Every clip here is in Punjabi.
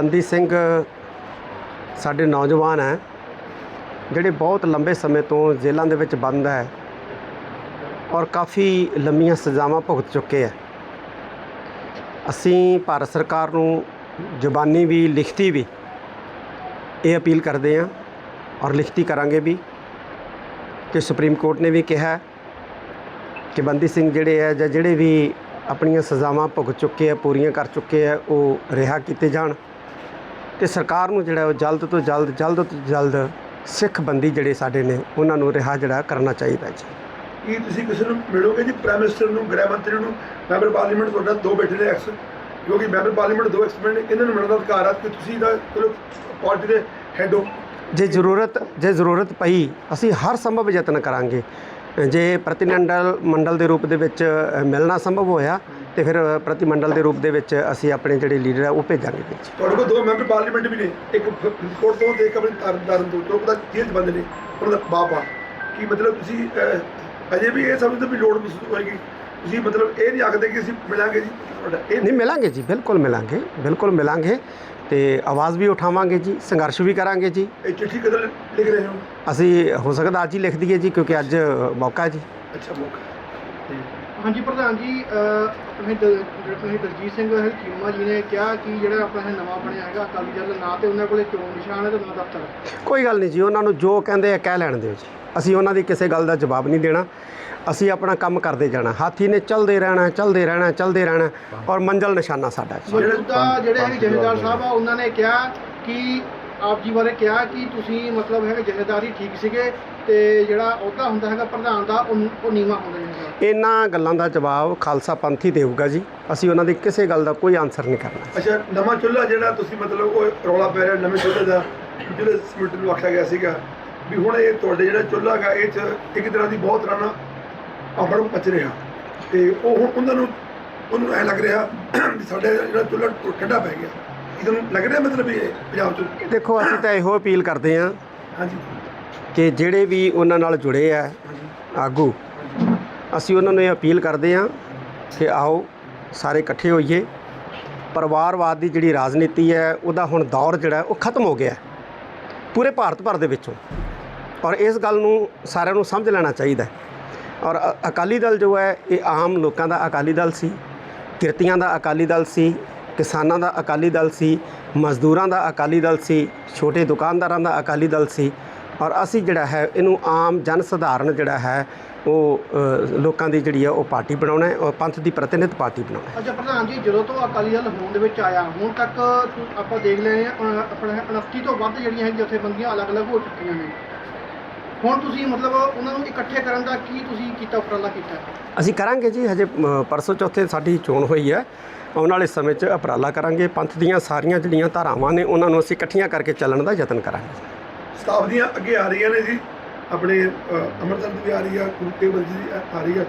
ਬੰਦੀ ਸਿੰਘ ਸਾਡੇ ਨੌਜਵਾਨ ਹੈ, ਜਿਹੜੇ ਬਹੁਤ ਲੰਬੇ ਸਮੇਂ ਤੋਂ ਜੇਲ੍ਹਾਂ ਦੇ ਵਿੱਚ ਬੰਦ ਹੈ ਔਰ ਕਾਫੀ ਲੰਮੀਆਂ ਸਜ਼ਾਵਾਂ ਭੁਗਤ ਚੁੱਕੇ ਹੈ। ਅਸੀਂ ਭਾਰਤ ਸਰਕਾਰ ਨੂੰ ਜ਼ੁਬਾਨੀ ਵੀ, ਲਿਖਤੀ ਵੀ ਇਹ ਅਪੀਲ ਕਰਦੇ ਹਾਂ ਔਰ ਲਿਖਤੀ ਕਰਾਂਗੇ ਵੀ ਕਿ ਸੁਪਰੀਮ ਕੋਰਟ ਨੇ ਵੀ ਕਿਹਾ ਕਿ ਬੰਦੀ ਸਿੰਘ ਜਿਹੜੇ ਹੈ ਜਾਂ ਜਿਹੜੇ ਵੀ ਆਪਣੀਆਂ ਸਜ਼ਾਵਾਂ ਭੁਗਤ ਚੁੱਕੇ ਆ ਪੂਰੀਆਂ ਕਰ ਚੁੱਕੇ ਆ ਉਹ ਰਿਹਾ ਕੀਤੇ ਜਾਣ। ਤੇ ਸਰਕਾਰ ਨੂੰ ਜਿਹੜਾ ਉਹ ਜਲਦ ਤੋਂ ਜਲਦ ਜਲਦ ਤੋਂ ਜਲਦ ਸਿੱਖ ਬੰਦੀ ਜਿਹੜੇ ਸਾਡੇ ਨੇ ਉਹਨਾਂ ਨੂੰ ਰਿਹਾ ਜਿਹੜਾ ਕਰਨਾ ਚਾਹੀਦਾ ਜੀ। ਕੀ ਤੁਸੀਂ ਕਿਸੇ ਨੂੰ ਮਿਲੋਗੇ ਜੀ? ਪ੍ਰਾਈਮ ਮਿਨਿਸਟਰ ਨੂੰ ਗ੍ਰਹਿ ਮੰਤਰੀ ਨੂੰ? ਮੈਂਬਰ ਪਾਰਲੀਮੈਂਟ ਤੁਹਾਡਾ ਦੋ ਬੈਠੇ ਨੇ ਐਕਸ ਕਿਉਂਕਿ ਮੈਂਬਰ ਪਾਰਲੀਮੈਂਟ ਦੋ ਐਕਸਪਰਟ ਨੇ ਇਹਨਾਂ ਨੂੰ ਮਿਲਣ ਦਾ ਅਧਿਕਾਰ ਹੈ ਕਿ ਤੁਸੀਂ ਦਾ ਚਲੋ ਪਾਰਟੀ ਦੇ ਹੈਡ ਹੋ। ਜੇ ਜ਼ਰੂਰਤ ਜੇ ਜ਼ਰੂਰਤ ਪਈ ਅਸੀਂ ਹਰ ਸੰਭਵ ਯਤਨ ਕਰਾਂਗੇ। ਜੇ ਪ੍ਰਤੀਨਿਧਲ ਮੰਡਲ ਦੇ ਰੂਪ ਦੇ ਵਿੱਚ ਮਿਲਣਾ ਸੰਭਵ ਹੋਇਆ ਤੇ ਫਿਰ ਪ੍ਰਤੀ ਮੰਡਲ ਦੇ ਰੂਪ ਦੇ ਵਿੱਚ ਅਸੀਂ ਆਪਣੇ ਜਿਹੜੇ ਲੀਡਰ ਆ ਉਹ ਭੇਜਾਂਗੇ ਵਿੱਚ ਤੁਹਾਡੇ ਕੋਲ ਦੋ ਮੈਂਬਰ ਪਾਰਲੀਮੈਂਟ ਵੀ ਨੇ। ਇੱਕ ਕੋਰਟ ਤੋਂ ਤੇ ਇੱਕ ਆਪਣੇ ਤਰਨਤਾਰਨ ਤੋਂ। ਜੋ ਪਤਾ ਜੇਲ੍ਹ ਬੰਦ ਨੇ ਉਹਨਾਂ ਦਾ ਬਾਪ ਆ। ਕੀ ਮਤਲਬ ਤੁਸੀਂ ਅਜੇ ਵੀ ਇਹ ਸਮਝਦੇ ਵੀ ਲੋੜ ਮਹਿਸੂਸ ਹੋਏਗੀ? ਤੁਸੀਂ ਮਤਲਬ ਇਹ ਨਹੀਂ ਆਖਦੇ ਕਿ ਅਸੀਂ ਮਿਲਾਂਗੇ ਜੀ? ਇਹ ਨਹੀਂ ਮਿਲਾਂਗੇ ਜੀ ਬਿਲਕੁਲ ਮਿਲਾਂਗੇ ਬਿਲਕੁਲ ਮਿਲਾਂਗੇ। ਤੇ ਆਵਾਜ਼ ਵੀ ਉਠਾਵਾਂਗੇ ਜੀ ਸੰਘਰਸ਼ ਵੀ ਕਰਾਂਗੇ ਜੀ। ਇਹ ਚਿੱਠੀ ਕਦੋਂ ਲਿਖ ਰਹੇ ਹੋ? ਅਸੀਂ ਹੋ ਸਕਦਾ ਅੱਜ ਹੀ ਲਿਖ ਦਈਏ ਜੀ ਕਿਉਂਕਿ ਅੱਜ ਮੌਕਾ ਹੈ ਜੀ। ਅੱਛਾ ਮੌਕਾ। ਤੇ ਹਾਂਜੀ ਪ੍ਰਧਾਨ ਜੀ ਆਪਣੇ ਜਿਹੜੇ ਦਲਜੀਤ ਸਿੰਘ ਹਲਕੀਮਾ ਜੀ ਨੇ ਕਿਹਾ ਕਿ ਜਿਹੜਾ ਆਪਣਾ ਇਹ ਨਵਾਂ ਬਣਿਆ ਹੈਗਾ ਅਕਾਲੀ ਦਲ ਨਾ ਤੇ ਉਹਨਾਂ ਕੋਲੇ ਚੋਣ ਨਿਸ਼ਾਨ ਹੈ ਤੇ ਨਾ ਦਫ਼ਤਰ ਹੈ। ਕੋਈ ਗੱਲ ਨਹੀਂ ਜੀ ਉਹਨਾਂ ਨੂੰ ਜੋ ਕਹਿੰਦੇ ਆ ਕਹਿ ਲੈਣ ਦਿਓ ਜੀ। ਅਸੀਂ ਉਹਨਾਂ ਦੀ ਕਿਸੇ ਗੱਲ ਦਾ ਜਵਾਬ ਨਹੀਂ ਦੇਣਾ। ਅਸੀਂ ਆਪਣਾ ਕੰਮ ਕਰਦੇ ਜਾਣਾ। ਹਾਥੀ ਨੇ ਚੱਲਦੇ ਰਹਿਣਾ ਚੱਲਦੇ ਰਹਿਣਾ ਚੱਲਦੇ ਰਹਿਣਾ ਔਰ ਮੰਜ਼ਲ ਨਿਸ਼ਾਨਾ ਸਾਡਾ ਜੀ ਮੌਜੂਦਾ ਜਿਹੜੇ ਹੈਗੇ ਜਥੇਦਾਰ ਸਾਹਿਬ ਆ ਉਹਨਾਂ ਨੇ ਕਿਹਾ ਕਿ ਆਪ ਜੀ ਬਾਰੇ ਕਿਹਾ ਕਿ ਤੁਸੀਂ ਮਤਲਬ ਹੈਗਾ ਜਥੇਦਾਰੀ ਠੀਕ ਸੀਗੇ ਤੇ ਜਿਹੜਾ ਅਹੁਦਾ ਹੁੰਦਾ ਹੈਗਾ ਪ੍ਰਧਾਨ ਦਾ ਉਹ ਉਹ ਨੀਵਾ ਹੁੰਦਾ ਹੈਗਾ ਇਹਨਾਂ ਗੱਲਾਂ ਦਾ ਜਵਾਬ ਖਾਲਸਾ ਪੰਥ ਹੀ ਦੇਊਗਾ ਜੀ। ਅਸੀਂ ਉਹਨਾਂ ਦੀ ਕਿਸੇ ਗੱਲ ਦਾ ਕੋਈ ਆਨਸਰ ਨਹੀਂ ਕਰਨਾ। ਅੱਛਾ ਨਵਾਂ ਚੁੱਲ੍ਹਾ ਜਿਹੜਾ ਤੁਸੀਂ ਮਤਲਬ ਉਹ ਰੌਲਾ ਪੈ ਰਿਹਾ ਨਵੇਂ ਚੁੱਲ੍ਹੇ ਦਾ ਜਿਹੜੇ ਸਮਿਟ ਨੂੰ ਆਖਿਆ ਗਿਆ ਸੀਗਾ ਵੀ ਹੁਣ ਇਹ ਤੁਹਾਡੇ ਜਿਹੜਾ ਚੁੱਲ੍ਹਾ ਹੈਗਾ ਇਹ ਚ ਇੱਕ ਤਰ੍ਹਾਂ ਦੀ ਬਹੁਤ ਤਰ੍ਹਾਂ ਨਾਲ ਅਮਰ ਮਚ ਰਿਹਾ। ਤੇ ਉਹ ਹੁਣ ਉਹਨਾਂ ਨੂੰ ਉਹਨੂੰ ਐ ਲੱਗ ਰਿਹਾ ਵੀ ਸਾਡੇ ਜਿਹੜਾ ਚੁੱਲ੍ਹਾ ਠੰਡਾ ਪੈ ਗਿਆ। ਇਹਨੂੰ ਲੱਗ ਰਿਹਾ ਮਤਲਬ ਇਹ ਪੰਜਾਬ ਚ? ਦੇਖੋ ਅਸੀਂ ਤਾਂ ਇਹੋ ਅਪੀਲ ਕਰਦੇ ਹਾਂ ਹਾਂਜੀ। ਕਿ ਜਿਹੜੇ ਵੀ ਉਹਨਾਂ ਨਾਲ ਜੁੜੇ ਆ ਆਗੂ ਅਸੀਂ ਉਹਨਾਂ ਨੂੰ ਇਹ ਅਪੀਲ ਕਰਦੇ ਹਾਂ ਕਿ ਆਓ ਸਾਰੇ ਇਕੱਠੇ ਹੋਈਏ। ਪਰਿਵਾਰਵਾਦ ਦੀ ਜਿਹੜੀ ਰਾਜਨੀਤੀ ਹੈ ਉਹਦਾ ਹੁਣ ਦੌਰ ਜਿਹੜਾ ਉਹ ਖਤਮ ਹੋ ਗਿਆ। ਪੂਰੇ ਭਾਰਤ ਭਰ ਦੇ ਵਿੱਚੋਂ। ਔਰ ਇਸ ਗੱਲ ਨੂੰ ਸਾਰਿਆਂ ਨੂੰ ਸਮਝ ਲੈਣਾ ਚਾਹੀਦਾ ਹੈ। ਔਰ ਅਕਾਲੀ ਦਲ ਜੋ ਹੈ ਇਹ ਆਮ ਲੋਕਾਂ ਦਾ ਅਕਾਲੀ ਦਲ ਸੀ ਕਿਰਤੀਆਂ ਦਾ ਅਕਾਲੀ ਦਲ ਸੀ ਕਿਸਾਨਾਂ ਦਾ ਅਕਾਲੀ ਦਲ ਸੀ ਮਜ਼ਦੂਰਾਂ ਦਾ ਅਕਾਲੀ ਦਲ ਸੀ ਛੋਟੇ ਦੁਕਾਨਦਾਰਾਂ ਦਾ ਅਕਾਲੀ ਦਲ ਸੀ। ਔਰ ਅਸੀਂ ਜਿਹੜਾ ਹੈ ਇਹਨੂੰ ਆਮ ਜਨ ਸਧਾਰਨ ਜਿਹੜਾ ਹੈ ਉਹ ਲੋਕਾਂ ਦੀ ਜਿਹੜੀ ਹੈ ਉਹ ਪਾਰਟੀ ਬਣਾਉਣਾ ਹੈ ਔਰ ਪੰਥ ਦੀ ਪ੍ਰਤੀਨਿਧ ਪਾਰਟੀ ਬਣਾਉਣਾ ਅੱਛਾ ਪ੍ਰਧਾਨ ਜੀ ਜਦੋਂ ਤੋਂ ਅਕਾਲੀ ਦਲ ਹੋਂਦ ਵਿੱਚ ਆਇਆ ਹੁਣ ਤੱਕ ਆਪਾਂ ਦੇਖ ਲਏ ਹਾਂ, 29 ਤੋਂ ਵੱਧ ਜਿਹੜੀਆਂ ਹੈ ਜਥੇਬੰਦੀਆਂ ਅਲੱਗ-ਅਲੱਗ ਹੋ ਚੁੱਕੀਆਂ ਨੇ। ਹੁਣ ਤੁਸੀਂ ਮਤਲਬ ਉਹਨਾਂ ਨੂੰ ਇਕੱਠੇ ਕਰਨ ਦਾ ਕੀ ਤੁਸੀਂ ਕੀਤਾ ਉਪਰਾਲਾ ਕੀਤਾ? ਅਸੀਂ ਕਰਾਂਗੇ ਜੀ ਹਜੇ ਪਰਸੋਂ ਚੌਥੇ ਸਾਡੀ ਚੋਣ ਹੋਈ ਹੈ। ਆਉਣ ਵਾਲੇ ਸਮੇਂ 'ਚ ਉਪਰਾਲਾ ਕਰਾਂਗੇ। ਪੰਥ ਦੀਆਂ ਸਾਰੀਆਂ ਜਿਹੜੀਆਂ ਧਾਰਾਵਾਂ ਨੇ ਉਹਨਾਂ ਨੂੰ ਅਸੀਂ ਇਕੱਠੀਆਂ ਕਰਕੇ ਚੱਲਣ ਦਾ ਯਤਨ ਕਰਾਂਗੇ। ਸਟਾਫ ਦੀਆਂ ਅੱਗੇ ਆ ਰਹੀਆਂ ਨੇ ਜੀ। ਆਪਣੇ ਅ, ਅੰਮ੍ਰਿਤਸਰ ਦੀ ਵੀ ਆ ਰਹੀ ਆ ਗੁਰੂ ਤੇਗ ਬਹਾਦਰ ਜੀ ਆ- ਰਹੀ ਆ।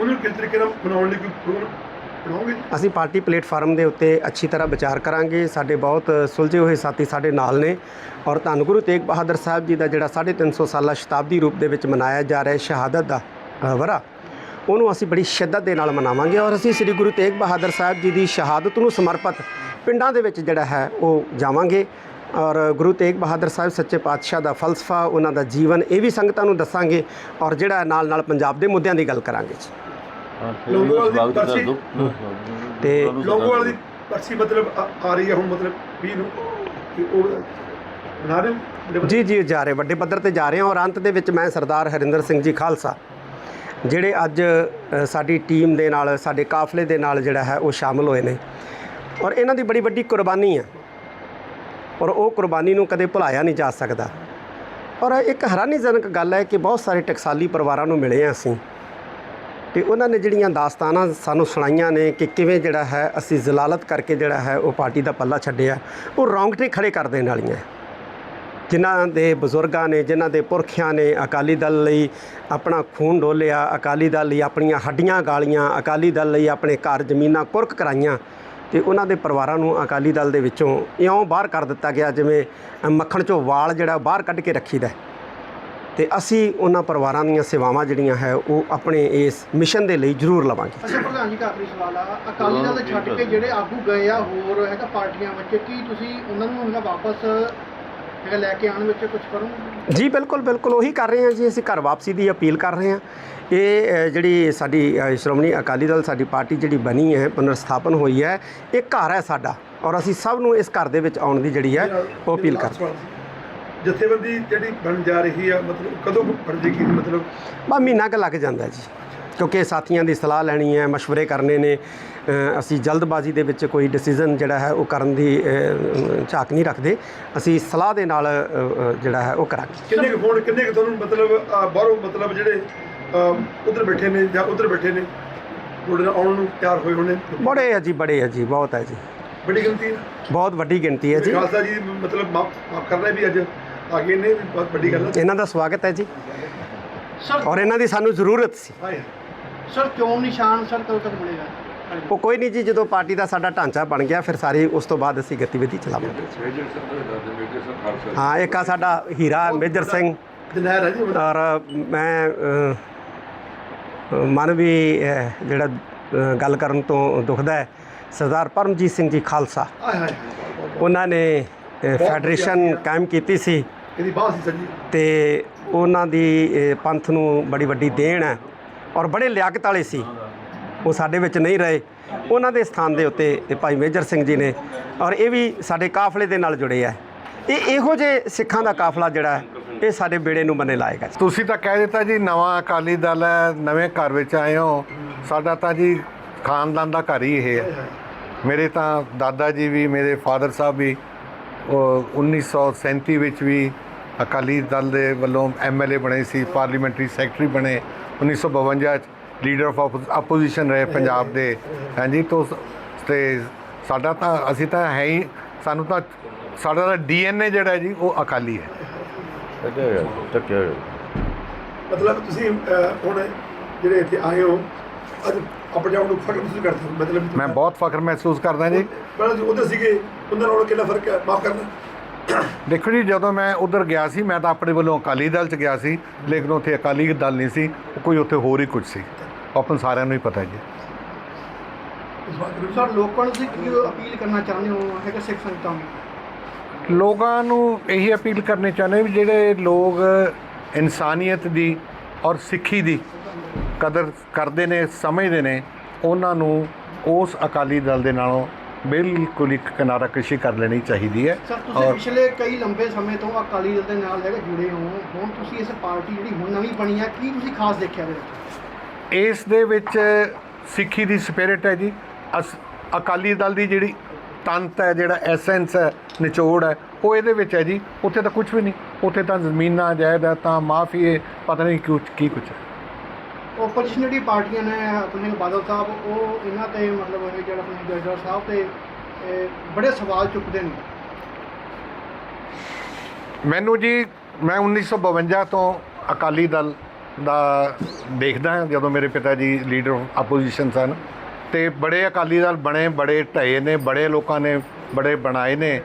ਉਹਨੂੰ ਕਿਸ ਤਰੀਕੇ ਨਾਲ ਬਣਾਉਣ ਲਈ ਕੋਈ ਪ੍ਰੋਗਰਾਮ? ਬਣਾਓਗੇ? ਅਸੀਂ ਪਾਰਟੀ ਪਲੇਟਫਾਰਮ ਦੇ ਉੱਤੇ ਅੱਛੀ ਤਰ੍ਹਾਂ ਵਿਚਾਰ ਕਰਾਂਗੇ। ਸਾਡੇ ਬਹੁਤ ਸੁਲਝੇ ਹੋਏ ਸਾਥੀ ਸਾਡੇ ਨਾਲ ਨੇ ਔਰ ਧੰਨ ਗੁਰੂ ਤੇਗ ਬਹਾਦਰ ਸਾਹਿਬ ਜੀ ਦਾ ਜਿਹੜਾ 350 ਸਾਲਾ ਸ਼ਤਾਬਦੀ ਰੂਪ ਦੇ ਵਿੱਚ ਮਨਾਇਆ ਜਾ ਰਿਹਾ ਸ਼ਹਾਦਤ ਦਾ ਵਰਾ, ਉਹਨੂੰ ਅਸੀਂ ਬੜੀ ਸ਼ਿੱਦਤ ਦੇ ਨਾਲ ਮਨਾਵਾਂਗੇ ਔਰ ਅਸੀਂ ਸ੍ਰੀ ਗੁਰੂ ਤੇਗ ਬਹਾਦਰ ਸਾਹਿਬ ਜੀ ਦੀ ਸ਼ਹਾਦਤ ਨੂੰ ਸਮਰਪਿਤ ਪਿੰਡਾਂ ਦੇ ਵਿੱਚ ਜਿਹੜਾ ਹੈ ਉਹ ਜਾਵਾਂਗੇ। ਔਰ ਗੁਰੂ ਤੇਗ ਬਹਾਦਰ ਸਾਹਿਬ ਸੱਚੇ ਪਾਤਸ਼ਾਹ ਦਾ ਫਲਸਫਾ, ਉਹਨਾਂ ਦਾ ਜੀਵਨ ਇਹ ਵੀ ਸੰਗਤਾਂ ਨੂੰ ਦੱਸਾਂਗੇ ਔਰ ਜਿਹੜਾ ਨਾਲ ਨਾਲ ਪੰਜਾਬ ਦੇ ਮੁੱਦਿਆਂ ਦੀ ਗੱਲ ਕਰਾਂਗੇ ਜੀ। ਲੋਂਗੋਵਾਲ ਦੀ ਪਰਚੀ ਤੇ ਲੋਂਗੋਵਾਲ ਦੀ। ਪਰਚੀ ਮਤਲਬ ਆ ਆ ਰਹੀ ਹੈ ਹੁਣ ਮਤਲਬ 20 ਨੂੰ ਕਿ ਉਹ ਬਣਾ ਰਹੇ ਹੋ? ਵੱਡੇ ਵੱਡੇ? ਜੀ ਜੀ ਜਾ ਰਹੇ ਵੱਡੇ ਪੱਧਰ ਤੇ ਜਾ ਰਹੇ ਹਾਂ ਔਰ ਅੰਤ ਦੇ ਵਿੱਚ ਮੈਂ ਸਰਦਾਰ ਹਰਿੰਦਰ ਸਿੰਘ ਜੀ ਖਾਲਸਾ ਜਿਹੜੇ ਅੱਜ ਅ, ਸਾਡੀ ਟੀਮ ਦੇ ਨਾਲ ਸਾਡੇ ਕਾਫਲੇ ਦੇ ਨਾਲ ਜਿਹੜਾ ਹੈ ਉਹ ਸ਼ਾਮਲ ਹੋਏ ਨੇ। ਔਰ ਇਹਨਾਂ ਦੀ ਬੜੀ ਵੱਡੀ ਕੁਰਬਾਨੀ ਹੈ। ਔਰ ਉਹ ਕੁਰਬਾਨੀ ਨੂੰ ਕਦੇ ਭੁਲਾਇਆ ਨਹੀਂ ਜਾ ਸਕਦਾ। ਔਰ ਇੱਕ ਹੈਰਾਨੀਜਨਕ ਗੱਲ ਹੈ ਕਿ ਬਹੁਤ ਸਾਰੇ ਟਕਸਾਲੀ ਪਰਿਵਾਰਾਂ ਨੂੰ ਮਿਲੇ ਹਾਂ ਅਸੀਂ। ਤੇ ਉਹਨਾਂ ਨੇ ਜਿਹੜੀਆਂ ਦਾਸਤਾਨਾਂ ਸਾਨੂੰ ਸੁਣਾਈਆਂ ਨੇ ਕਿ ਕਿਵੇਂ ਜਿਹੜਾ ਹੈ ਅਸੀਂ ਜ਼ਲਾਲਤ ਕਰਕੇ ਜਿਹੜਾ ਹੈ ਉਹ ਪਾਰਟੀ ਦਾ ਪੱਲਾ ਛੱਡਿਆ, ਉਹ ਰੌਂਗਟੇ ਖੜੇ ਕਰ ਦੇਣ ਵਾਲੀਆਂ ਜਿਨ੍ਹਾਂ ਦੇ ਬਜ਼ੁਰਗਾਂ ਨੇ, ਜਿਨ੍ਹਾਂ ਦੇ ਪੁਰਖਿਆਂ ਨੇ ਅਕਾਲੀ ਦਲ ਲਈ ਆਪਣਾ ਖੂਨ ਡੋਲਿਆ, ਅਕਾਲੀ ਦਲ ਲਈ ਆਪਣੀਆਂ ਹੱਡੀਆਂ ਗਾਲੀਆਂ, ਅਕਾਲੀ ਦਲ ਲਈ ਆਪਣੇ ਘਰ ਜ਼ਮੀਨਾਂ ਕੁਰਕ ਕਰਾਈਆਂ ਤੇ ਉਹਨਾਂ ਦੇ ਪਰਿਵਾਰਾਂ ਨੂੰ ਅਕਾਲੀ ਦਲ ਦੇ ਵਿੱਚੋਂ ਇਉਂ ਬਾਹਰ ਕਰ ਦਿੱਤਾ ਗਿਆ ਜਿਵੇਂ ਮੱਖਣ ਚੋਂ ਵਾਲ ਜਿਹੜਾ ਬਾਹਰ ਕੱਢ ਕੇ ਰੱਖੀਦਾ ਹੈ। ਤੇ ਅਸੀਂ ਉਹਨਾਂ ਪਰਿਵਾਰਾਂ ਦੀਆਂ ਸੇਵਾਵਾਂ ਜਿਹੜੀਆਂ ਹੈ ਉਹ ਆਪਣੇ ਇਸ ਮਿਸ਼ਨ ਦੇ ਲਈ ਜ਼ਰੂਰ ਲਵਾਂਗੇ। ਅੱਛਾ ਪ੍ਰਧਾਨ ਜੀ ਦਾ ਆਖਰੀ ਸਵਾਲ ਆ। ਅਕਾਲੀ ਦਲ ਦੇ ਛੱਡ ਕੇ ਜਿਹੜੇ ਆਗੂ ਗਏ ਆ ਹੋਰ ਹੈਗਾ ਪਾਰਟੀਆਂ ਵਿੱਚ ਕੀ ਤੁਸੀਂ ਉਹਨਾਂ ਨੂੰ ਹੈਗਾ ਵਾਪਸ ਹੈਗਾ ਲੈ ਕੇ ਆਉਣ ਵਿੱਚ ਕੁਝ ਕਰੋਗੇ? ਜੀ ਬਿਲਕੁਲ ਬਿਲਕੁਲ ਉਹੀ ਕਰ ਰਹੇ ਹਾਂ ਜੀ ਅਸੀਂ ਘਰ ਵਾਪਸੀ ਦੀ ਅਪੀਲ ਕਰ ਰਹੇ ਹਾਂ। ਇਹ ਜਿਹੜੀ ਸਾਡੀ ਸ਼੍ਰੋਮਣੀ ਅਕਾਲੀ ਦਲ ਸਾਡੀ ਪਾਰਟੀ ਜਿਹੜੀ ਬਣੀ ਹੈ ਪੁਨਰ ਸਥਾਪਨ ਹੋਈ ਹੈ ਇਹ ਘਰ ਹੈ ਸਾਡਾ। ਔਰ ਅਸੀਂ ਸਭ ਨੂੰ ਇਸ ਘਰ ਦੇ ਵਿੱਚ ਆਉਣ ਦੀ ਜਿਹੜੀ ਹੈ ਉਹ ਅਪੀਲ ਕਰ ਰਹੇ ਹਾਂ। ਜਥੇਬੰਦੀ ਜਿਹੜੀ ਬਣ ਜਾ ਰਹੀ ਆ ਮਤਲਬ ਕਦੋਂ ਬਣ ਜੇਗੀ ਮਤਲਬ? ਬਾ ਮਹੀਨਾ ਕੁ ਲੱਗ ਜਾਂਦਾ ਜੀ ਕਿਉਂਕਿ ਸਾਥੀਆਂ ਦੀ ਸਲਾਹ ਲੈਣੀ ਹੈ مشਵਰੇ ਕਰਨੇ ਨੇ ਅਸੀਂ ਜਲਦਬਾਜ਼ੀ ਦੇ ਵਿੱਚ ਕੋਈ ਡਿਸੀਜਨ ਜਿਹੜਾ ਹੈ ਉਹ ਕਰਨ ਦੀ ਝਾਕ ਨਹੀਂ ਰੱਖਦੇ ਅਸੀਂ ਸਲਾਹ ਦੇ ਨਾਲ ਜਿਹੜਾ ਹੈ ਉਹ ਕਰਾਂਗੇ। ਕਿੰਨੇ ਕੁ ਫੋਨ ਕਿੰਨੇ ਕੁ ਤੁਹਾਨੂੰ ਮਤਲਬ ਬਾਹਰੋਂ ਮਤਲਬ ਜਿਹੜੇ ਉਧਰ ਬੈਠੇ ਨੇ ਜਾਂ ਉਧਰ ਬੈਠੇ ਨੇ ਤੁਹਾਡੇ ਨਾਲ ਆਉਣ ਨੂੰ ਤਿਆਰ ਹੋਏ ਹੋਣੇ ਬੜੇ ਹੈ ਜੀ ਬੜੇ ਹੈ ਜੀ ਬਹੁਤ ਹੈ ਜੀ। ਬੜੀ ਗਿਣਤੀ ਹੈ। ਬਹੁਤ ਵੱਡੀ ਗਿਣਤੀ ਹੈ ਜੀ। ਖਾਲਸਾ ਜੀ ਮਤਲਬ ਮਾਫ ਕਰਨਾ ਵੀ ਅੱਜ ਆ ਗਏ ਨੇ ਵੀ ਬਹੁਤ ਵੱਡੀ ਗੱਲ ਹੈ ਇਹਨਾਂ ਦਾ ਸਵਾਗਤ ਹੈ ਜੀ। ਸਰ ਔਰ ਇਹਨਾਂ ਦੀ ਸਾਨੂੰ ਜ਼ਰੂਰਤ ਸੀ। ਸਰ ਚੋਣ ਨਿਸ਼ਾਨ ਸਰ ਕਦੋਂ ਤੱਕ ਮਿਲੇਗਾ ਉਹ ਕੋਈ ਨਹੀਂ ਜੀ ਜਦੋਂ ਪਾਰਟੀ ਦਾ ਸਾਡਾ ਢਾਂਚਾ ਬਣ ਗਿਆ ਫਿਰ ਸਾਰੀ ਉਸ ਤੋਂ ਬਾਅਦ ਅਸੀਂ ਗਤੀਵਿਧੀ ਚਲਾਵਾਂਗੇ। ਮੇਜਰ ਸਾਹਿਬ ਦਾ ਦੱਸ ਮੇਜਰ ਸਾਹਿਬ ਖਾਲਸਾ ਹਾਂ ਇੱਕ ਆ ਸਾਡਾ ਹੀਰਾ ਮੇਜਰ ਸਿੰਘ। ਜਨਹਿਰ ਹੈ ਜੀ ਮਤਲਬ ਔਰ ਮੈਂ ਅ, ਮਨ ਵੀ ਅ, ਜਿਹੜਾ ਅ, ਗੱਲ ਕਰਨ ਤੋਂ ਦੁਖਦਾ ਹੈ ਸਰਦਾਰ ਪਰਮਜੀਤ ਸਿੰਘ ਜੀ ਖਾਲਸਾ। ਹਾਏ। ਉਹਨਾਂ ਨੇ ਅ, ਫੈਡਰੇਸ਼ਨ ਕਾਇਮ ਕੀਤੀ ਸੀ। ਇਹਦੀ ਬਾਹ ਸੀ ਸੱਜੀ। ਤੇ ਉਹਨਾਂ ਦੀ ਪੰਥ ਨੂੰ ਬੜੀ ਵੱਡੀ ਦੇਣ ਹੈ ਔਰ ਬੜੇ ਲਿਆਕਤ ਵਾਲੇ ਸੀ। ਉਹ ਸਾਡੇ ਵਿੱਚ ਨਹੀਂ ਰਹੇ। ਉਹਨਾਂ ਦੇ ਸਥਾਨ ਦੇ ਉੱਤੇ ਇਹ ਭਾਈ ਮੇਜਰ ਸਿੰਘ ਜੀ ਨੇ ਔਰ ਇਹ ਵੀ ਸਾਡੇ ਕਾਫਲੇ ਦੇ ਨਾਲ ਜੁੜੇ ਆ। ਇਹ ਇਹੋ ਜਿਹੇ ਸਿੱਖਾਂ ਦਾ ਕਾਫਲਾ ਜਿਹੜਾ ਹੈ ਇਹ ਸਾਡੇ ਬੇੜੇ ਨੂੰ ਬੰਨੇ ਲਾਏਗਾ ਜੀ। ਤੁਸੀਂ ਤਾਂ ਕਹਿ ਦਿੱਤਾ ਜੀ ਨਵਾਂ ਅਕਾਲੀ ਦਲ ਹੈ ਨਵੇਂ ਘਰ ਵਿੱਚ ਆਏ ਹੋ। ਸਾਡਾ ਤਾਂ ਜੀ ਖਾਨਦਾਨ ਦਾ ਘਰ ਹੀ ਇਹ ਹੈ। ਮੇਰੇ ਤਾਂ ਦਾਦਾ ਜੀ ਵੀ ਮੇਰੇ ਫਾਦਰ ਸਾਹਿਬ ਵੀ 1937 ਵਿੱਚ ਵੀ ਅਕਾਲੀ ਦਲ ਦੇ ਵੱਲੋਂ ਐਮਐਲਏ ਬਣੇ ਸੀ ਪਾਰਲੀਮੈਂਟਰੀ ਸੈਕਟਰੀ ਬਣੇ 1952 ਚ ਲੀਡਰ ਆਫ ਆਪੋਜੀਸ਼ਨ ਰਹੇ ਪੰਜਾਬ ਦੇ। ਹਾਂਜੀ ਤੋਂ ਤੇ ਸਾਡਾ ਤਾਂ ਅਸੀਂ ਤਾਂ ਹੈ ਹੀ ਸਾਨੂੰ ਤਾਂ ਸਾਡਾ ਤਾਂ ਡੀਐਨਏ ਜਿਹੜਾ ਜੀ ਉਹ ਅਕਾਲੀ ਹੈ। ਟੱਕਿਆ ਮਤਲਬ ਤੁਸੀਂ ਹੁਣ ਜਿਹੜੇ ਇੱਥੇ ਆਏ ਹੋ ਅੱਜ ਆਪਣੇ ਆਪ ਨੂੰ ਫਖਰ ਮਹਿਸੂਸ ਕਰਦੇ ਹੋ ਮਤਲਬ ਮੈਂ ਬਹੁਤ ਫਖਰ ਮਹਿਸੂਸ ਕਰਦਾ ਜੀ। ਪਹਿਲਾਂ ਜੀ ਉਧਰ ਸੀਗੇ ਉਹਨਾਂ ਨਾਲੋਂ ਕਿੰਨਾ ਫ਼ਰਕ ਹੈ? ਮਾਫ ਕਰਨਾ। ਦੇਖੋ ਜੀ ਜਦੋਂ ਮੈਂ ਉਧਰ ਗਿਆ ਸੀ ਮੈਂ ਤਾਂ ਆਪਣੇ ਵੱਲੋਂ ਅਕਾਲੀ ਦਲ ਚ ਗਿਆ ਸੀ ਲੇਕਿਨ ਉੱਥੇ ਅਕਾਲੀ ਦਲ ਨਹੀਂ ਸੀ ਕੋਈ ਉੱਥੇ ਹੋਰ ਹੀ ਕੁਝ ਸੀ। ਆਪਾਂ ਸਾਰਿਆਂ ਨੂੰ ਹੀ ਪਤਾ ਜੀ। ਸਰ ਲੋਕਾਂ ਨੂੰ ਤੁਸੀਂ ਕੀ ਅਪੀਲ ਕਰਨਾ ਚਾਹੁੰਦੇ ਹੋ? ਹੈਗਾ ਸਿੱਖ ਸੰਗਤਾਂ ਨੂੰ? ਲੋਕਾਂ ਨੂੰ ਇਹੀ ਅਪੀਲ ਕਰਨੀ ਚਾਹੁੰਦੇ ਵੀ ਜਿਹੜੇ ਲੋਕ ਇਨਸਾਨੀਅਤ ਦੀ ਔਰ ਸਿੱਖੀ ਦੀ ਕਦਰ ਕਰਦੇ ਨੇ ਸਮਝਦੇ ਨੇ ਉਹਨਾਂ ਨੂੰ ਉਸ ਅਕਾਲੀ ਦਲ ਦੇ ਨਾਲੋਂ ਬਿਲਕੁਲ ਇੱਕ ਕਿਨਾਰਾ ਕਸ਼ੀ ਕਰ ਲੈਣੀ ਚਾਹੀਦੀ ਹੈ ਸਰ ਤੁਸੀਂ ਪਿਛਲੇ ਕਈ ਲੰਬੇ ਸਮੇਂ ਤੋਂ ਅਕਾਲੀ ਦਲ ਦੇ ਨਾਲ ਹੈਗਾ ਜੁੜੇ ਹੋ ਹੁਣ ਤੁਸੀਂ ਇਸ ਪਾਰਟੀ ਜਿਹੜੀ ਹੁਣ ਨਵੀਂ ਬਣੀ ਆ ਕੀ ਤੁਸੀਂ ਖਾਸ ਦੇਖਿਆ ਇਹਦੇ ਵਿੱਚ? ਇਸ ਦੇ ਵਿੱਚ ਸਿੱਖੀ ਦੀ ਸਪਿਰਿਟ ਹੈ ਜੀ। ਅਕਾਲੀ ਦਲ ਦੀ ਜਿਹੜੀ ਤੰਤ ਹੈ ਜਿਹੜਾ ਐਸੈਂਸ ਹੈ ਨਿਚੋੜ ਹੈ ਉਹ ਇਹਦੇ ਵਿੱਚ ਹੈ ਜੀ। ਉੱਥੇ ਤਾਂ ਕੁਝ ਵੀ ਨਹੀਂ। ਉੱਥੇ ਤਾਂ ਜ਼ਮੀਨਾਂ ਜਾਇਦਾਦਾਂ ਮਾਫੀਏ ਪਤਾ ਨਹੀਂ ਕੀ ਕੁਛ ਹੈ। ਆਪੋਜੀਸ਼ਨ ਜਿਹੜੀ ਪਾਰਟੀਆਂ ਨੇ ਆਪਣੇ ਬਾਦਲ ਸਾਹਿਬ, ਉਹ ਇਹਨਾਂ ਤੇ ਮਤਲਬ ਇਹ ਜਿਹੜਾ ਆਪਣੇ ਜੱਜਰ ਸਾਹਿਬ ਤੇ ਬੜੇ ਸਵਾਲ ਚੁੱਕਦੇ ਨੇ। ਮੈਨੂੰ ਜੀ, ਮੈਂ 1952 ਤੋਂ ਅਕਾਲੀ ਦਲ ਦਾ ਦੇਖਦਾ ਜਦੋਂ ਮੇਰੇ ਪਿਤਾ ਜੀ ਲੀਡਰ ਆਪੋਜੀਸ਼ਨ ਸਨ ਤੇ ਬੜੇ ਅਕਾਲੀ ਦਲ ਬਣੇ, ਬੜੇ ਢਏ ਨੇ, ਬੜੇ ਲੋਕਾਂ ਨੇ ਬੜੇ ਬਣਾਏ ਨੇ।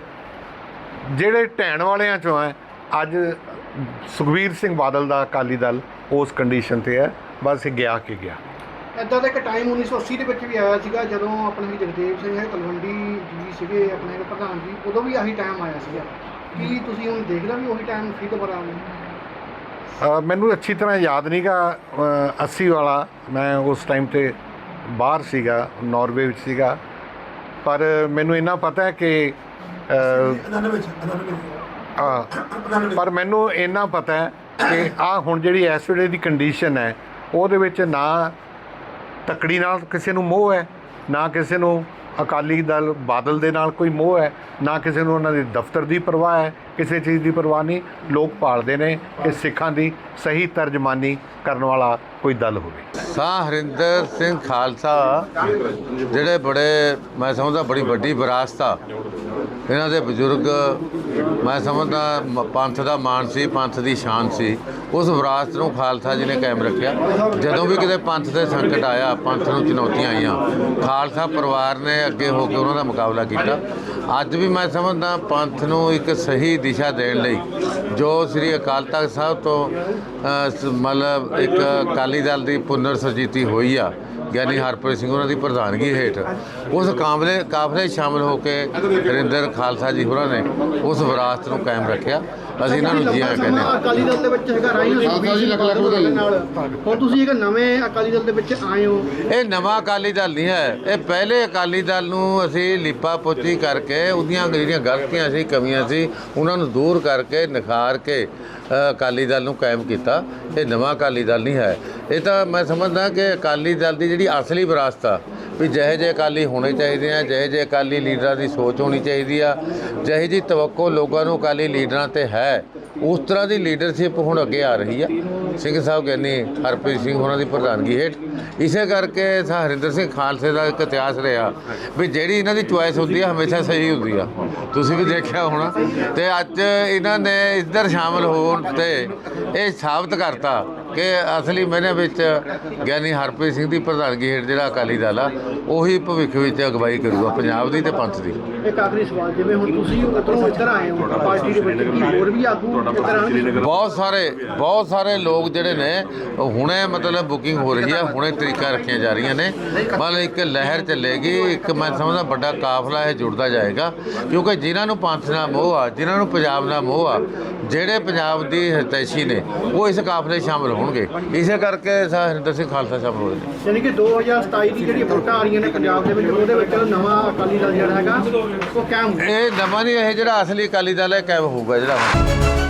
ਜਿਹੜੇ ਢਹਿਣ ਵਾਲਿਆਂ ਚੋਂ ਹੈ, ਅੱਜ ਸੁਖਬੀਰ ਸਿੰਘ ਬਾਦਲ ਦਾ ਅਕਾਲੀ ਦਲ ਉਸ ਕੰਡੀਸ਼ਨ ਤੇ ਹੈ। ਬਸ ਇਹ ਗਿਆ ਕਿ ਗਿਆ। ਇਦਾਂ ਦਾ ਇੱਕ ਟਾਈਮ 1980 ਦੇ ਵਿੱਚ ਵੀ ਆਇਆ ਸੀਗਾ ਜਦੋਂ ਆਪਣੇ ਜਗਦੇਵ ਸਿੰਘ ਹੈ ਤਲਵੰਡੀ ਜੀ ਸੀਗੇ ਆਪਣੇ ਪ੍ਰਧਾਨ ਜੀ ਉਦੋਂ ਵੀ ਆਹੀ ਟਾਈਮ ਆਇਆ ਸੀਗਾ। ਕੀ ਤੁਸੀਂ ਹੁਣ ਦੇਖਦਾ ਵੀ ਉਹੀ ਟਾਈਮ ਫਿਰ ਦੁਬਾਰਾ ਆਉਣਾ ਅ, ਮੈਨੂੰ ਅੱਛੀ ਤਰ੍ਹਾਂ ਯਾਦ ਨਹੀਂਗਾ 80 ਵਾਲਾ। ਮੈਂ ਉਸ ਟਾਈਮ ਤੇ ਬਾਹਰ ਸੀਗਾ ਨਾਰਵੇ ਵਿੱਚ ਸੀਗਾ। ਪਰ ਮੈਨੂੰ ਇੰਨਾ ਪਤਾ ਹੈ ਕਿ ਅ, 99 ਵਿੱਚ 99 ਆ, ਪਰ ਮੈਨੂੰ ਇੰਨਾ ਪਤਾ ਹੈ ਕਿ ਆ ਹੁਣ ਜਿਹੜੀ ਇਸ ਵੇਲੇ ਦੀ ਕੰਡੀਸ਼ਨ ਹੈ ਉਹਦੇ ਵਿੱਚ ਨਾ ਤਕੜੀ ਨਾਲ ਕਿਸੇ ਨੂੰ ਮੋਹ ਹੈ ਨਾ ਕਿਸੇ ਨੂੰ ਅਕਾਲੀ ਦਲ ਬਾਦਲ ਦੇ ਨਾਲ ਕੋਈ ਮੋਹ ਹੈ, ਨਾ ਕਿਸੇ ਨੂੰ ਉਹਨਾਂ ਦੇ ਦਫ਼ਤਰ ਦੀ ਪਰਵਾਹ ਹੈ, ਕਿਸੇ ਚੀਜ਼ ਦੀ ਪਰਵਾਹ ਨਹੀਂ, ਲੋਕ ਭਾਲਦੇ ਨੇ ਕਿ ਸਿੱਖਾਂ ਦੀ ਸਹੀ ਤਰਜਮਾਨੀ ਕਰਨ ਵਾਲਾ ਕੋਈ ਦਲ ਹੋਵੇ। ਸਾਂ ਹਰਿੰਦਰ ਸਿੰਘ ਖਾਲਸਾ, ਜਿਹੜੇ ਬੜੇ, ਮੈਂ ਸਮਝਦਾ ਬੜੀ ਵੱਡੀ ਵਿਰਾਸਤ ਆ। ਇਹਨਾਂ ਦੇ ਬਜ਼ੁਰਗ, ਮੈਂ ਸਮਝਦਾ ਪੰਥ ਦਾ ਮਾਣ ਸੀ, ਪੰਥ ਦੀ ਸ਼ਾਨ ਸੀ। ਉਸ ਵਿਰਾਸਤ ਨੂੰ ਖਾਲਸਾ ਜੀ ਨੇ ਕਾਇਮ ਰੱਖਿਆ। ਜਦੋਂ ਵੀ ਕਿਤੇ ਪੰਥ ਤੇ ਸੰਕਟ ਆਇਆ, ਪੰਥ ਨੂੰ ਚੁਣੌਤੀਆਂ ਆਈਆਂ। ਖਾਲਸਾ ਪਰਿਵਾਰ ਨੇ ਅੱਗੇ ਹੋ ਕੇ ਉਹਨਾਂ ਦਾ ਮੁਕਾਬਲਾ ਕੀਤਾ। ਅੱਜ ਵੀ ਮੈਂ ਸਮਝਦਾ ਪੰਥ ਨੂੰ ਇੱਕ ਸਹੀ ਦਿਸ਼ਾ ਦੇਣ ਲਈ ਜੋ ਸ੍ਰੀ ਅਕਾਲ ਤਖਤ ਸਾਹਿਬ ਤੋਂ ਮਤਲਬ ਇੱਕ ਅਕਾਲੀ ਦਲ ਦੀ ਪੁਨਰ ਸਰਜੀਤੀ ਹੋਈ ਆ ਗਿਆਨੀ ਹਰਪ੍ਰੀਤ ਸਿੰਘ ਉਹਨਾਂ ਦੀ ਪ੍ਰਧਾਨਗੀ ਹੇਠ ਉਸ ਕਾਫਲੇ ਕਾਫਲੇ ਸ਼ਾਮਲ ਹੋ ਕੇ ਹਰਿੰਦਰ ਖਾਲਸਾ ਜੀ ਹੋਰਾਂ ਨੇ ਉਸ ਵਿਰਾਸਤ ਨੂੰ ਕਾਇਮ ਰੱਖਿਆ। ਅਸੀਂ ਇਹਨਾਂ ਨੂੰ ਜੀ ਆਇਆਂ ਕਹਿੰਦੇ ਹਾਂ। ਅਕਾਲੀ ਦਲ ਦੇ ਵਿੱਚ ਹੈਗਾ ਰਾਈ ਸਿੰਘ ਬਾਦਲ ਦੇ ਨਾਲ। ਹੁਣ ਤੁਸੀਂ ਇੱਕ ਨਵੇਂ ਅਕਾਲੀ ਦਲ ਦੇ ਵਿੱਚ ਆਏ ਹੋ? ਇਹ ਨਵਾਂ ਅਕਾਲੀ ਦਲ ਨਹੀਂ ਹੈ। ਇਹ ਪਹਿਲੇ ਅਕਾਲੀ ਦਲ ਨੂੰ ਅਸੀਂ ਲਿਪਾ ਪੋਚੀ ਕਰਕੇ ਉਹਦੀਆਂ ਜਿਹੜੀਆਂ ਗਲਤੀਆਂ ਸੀ ਕਮੀਆਂ ਸੀ ਉਹਨਾਂ ਨੂੰ ਦੂਰ ਕਰਕੇ ਨਿਖਾਰ ਕੇ ਅਕਾਲੀ ਦਲ ਨੂੰ ਕਾਇਮ ਕੀਤਾ। ਇਹ ਨਵਾਂ ਅਕਾਲੀ ਦਲ ਨਹੀਂ ਹੈ। ਇਹ ਤਾਂ ਮੈਂ ਸਮਝਦਾ ਕਿ ਅਕਾਲੀ ਦਲ ਦੀ ਜਿਹੜੀ ਅਸਲੀ ਵਿਰਾਸਤ ਆ, ਵੀ ਜਿਹੇ ਜਿਹੇ ਅਕਾਲੀ ਹੋਣੇ ਚਾਹੀਦੇ ਆ, ਜਿਹੇ ਜਿਹੇ ਅਕਾਲੀ ਲੀਡਰਾਂ ਦੀ ਸੋਚ ਹੋਣੀ ਚਾਹੀਦੀ ਆ, ਜਿਹੇ ਜੀ ਤਵੱਕੋ ਲੋਕਾਂ ਨੂੰ ਅਕਾਲੀ ਲੀਡਰਾਂ ਤੇ ਹੈ, ਉਸ ਤਰ੍ਹਾਂ ਦੀ ਲੀਡਰਸ਼ਿਪ ਹੁਣ ਅੱਗੇ ਆ ਰਹੀ ਆ। ਸਿੰਘ ਸਾਹਿਬ ਕਹਿੰਦੇ ਹਰਪ੍ਰੀਤ ਸਿੰਘ ਉਹਨਾਂ ਦੀ ਪ੍ਰਧਾਨਗੀ ਹੇਠ। ਇਸੇ ਕਰਕੇ ਹਰਿੰਦਰ ਸਿੰਘ ਖਾਲਸੇ ਦਾ ਇੱਕ ਇਤਿਹਾਸ ਰਿਹਾ, ਵੀ ਜਿਹੜੀ ਇਹਨਾਂ ਦੀ ਚੁਆਇਸ ਹੁੰਦੀ ਆ, ਹਮੇਸ਼ਾ ਸਹੀ ਹੁੰਦੀ ਆ। ਤੁਸੀਂ ਵੀ ਦੇਖਿਆ ਹੋਣਾ। ਤੇ ਅੱਜ ਇਹਨਾਂ ਨੇ ਇੱਧਰ ਸ਼ਾਮਲ ਹੋਣ ਤੇ ਇਹ ਸਾਬਤ ਕਰਤਾ ਕਿ ਅਸਲੀ ਮੈਨੇ ਵਿੱਚ ਗਿਆਨੀ ਹਰਪ੍ਰੀਤ ਸਿੰਘ ਦੀ ਪ੍ਰਧਾਨਗੀ ਹੇਠ ਜਿਹੜਾ ਅਕਾਲੀ ਦਲ ਆ ਉਹੀ ਭਵਿੱਖ ਵਿੱਚ ਅਗਵਾਈ ਕਰੂਗਾ ਪੰਜਾਬ ਦੀ ਤੇ ਪੰਥ ਦੀ। ਇੱਕ ਆਖਰੀ ਸਵਾਲ ਜਿਵੇਂ ਹੁਣ ਤੁਸੀਂ ਉਧਰੋਂ ਇੱਧਰ ਆਏ ਹੋ ਪਾਰਟੀ ਦੇ ਵਿੱਚ ਕੀ ਹੋਰ ਵੀ ਆਗੂ ਇੱਧਰ ਆਉਣਗੇ? ਬਹੁਤ ਸਾਰੇ ਬਹੁਤ ਸਾਰੇ ਲੋਕ ਜਿਹੜੇ ਨੇ ਹੁਣੇ ਮਤਲਬ ਬੁਕਿੰਗ ਹੋ ਰਹੀ ਹੈ ਹੁਣੇ ਤਰੀਕਾ ਰੱਖੀਆਂ ਜਾ ਰਹੀਆਂ ਨੇ। ਮਤਲਬ ਇੱਕ ਲਹਿਰ ਚੱਲੇਗੀ ਇੱਕ ਮੈਂ ਸਮਝਦਾ ਵੱਡਾ ਕਾਫਲਾ ਇਹ ਜੁੜਦਾ ਜਾਏਗਾ ਕਿਉਂਕਿ ਜਿਨ੍ਹਾਂ ਨੂੰ ਪੰਥ ਨਾਲ ਮੋਹ ਆ ਜਿਨ੍ਹਾਂ ਨੂੰ ਪੰਜਾਬ ਨਾਲ ਮੋਹ ਆ ਜਿਹੜੇ ਪੰਜਾਬ ਦੀ ਹਿਤੈਸ਼ੀ ਨੇ ਉਹ ਇਸ ਕਾਫਲੇ ਸ਼ਾਮਲ ਹੋਣਗੇ। ਇਸੇ ਕਰਕੇ ਸਾ ਹਰਿੰਦਰ ਸਿੰਘ ਖਾਲਸਾ ਸ਼ਾਮਲ ਹੋਏ ਨੇ ਯਾਨੀ ਕਿ 2027 ਦੀ ਜਿਹੜੀ ਵੋਟਾਂ ਆ ਰਹੀਆਂ ਨੇ ਪੰਜਾਬ ਦੇ ਵਿੱਚ ਉਹਦੇ ਵਿੱਚ ਨਵਾਂ ਅਕਾਲੀ ਦਲ ਜਿਹੜਾ ਹੈਗਾ ਉਹ ਕਾਇਮ ਹੋਊ ਇਹ ਨਵਾਂ ਨਹੀਂ ਇਹ ਜਿਹੜਾ ਅਸਲੀ ਅਕਾਲੀ ਦਲ ਹੈ ਕਾਇਮ ਹੋਊਗਾ ਜਿਹੜਾ ਹੁਣ।